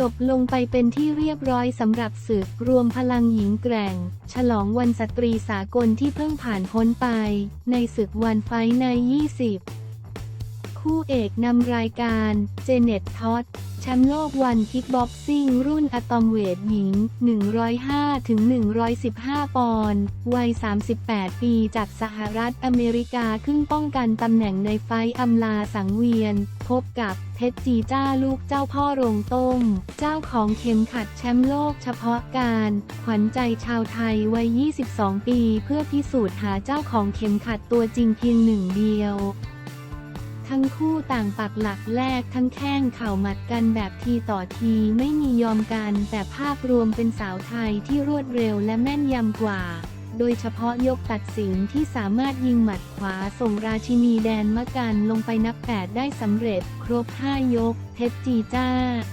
จบลงไปเป็นที่เรียบร้อยสำหรับศึกรวมพลังหญิงแกร่ง ฉลองวันสตรีสากลที่เพิ่งผ่านพ้นไป ในศึกวันไฟใน 20 คู่เอกนำรายการเจเน็ตท็อต แชมป์โลกวันคิกบ็อกซิ่ง รุ่นอะตอมเวทหญิง 105-115 ปอนด์วัย 38 ปีจากสหรัฐอเมริกาขึ้นป้องกันตำแหน่งในไฟท์อำลาสังเวียน พบกับเพชรจีจ้าลูกเจ้าพ่อโรงต้ม เจ้าของเข็มขัดแชมป์โลกเฉพาะการ ขวัญใจชาวไทยวัย 22 ปี เพื่อพิสูจน์หาเจ้าของเข็มขัดตัวจริงเพียงหนึ่งเดียว ทั้งคู่ต่างปักหลักแรกทั้งแข้งเข่าหมัดกันแบบทีต่อทีไม่มียอมกัน แต่ภาพรวมเป็นสาวไทยที่รวดเร็วและแม่นยำกว่า โดยเฉพาะยกตัดสินที่สามารถยิงหมัดขวาส่งราชินีแดนมะกันลงไปนับแปดได้สำเร็จ ครบ 5 ยกเพชรจีจ้า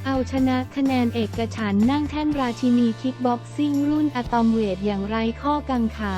เอาชนะคะแนนเอกฉันนั่งแท่นราชินีคิกบ็อกซิ่งรุ่นอะตอมเวทอย่างไรข้อกังขา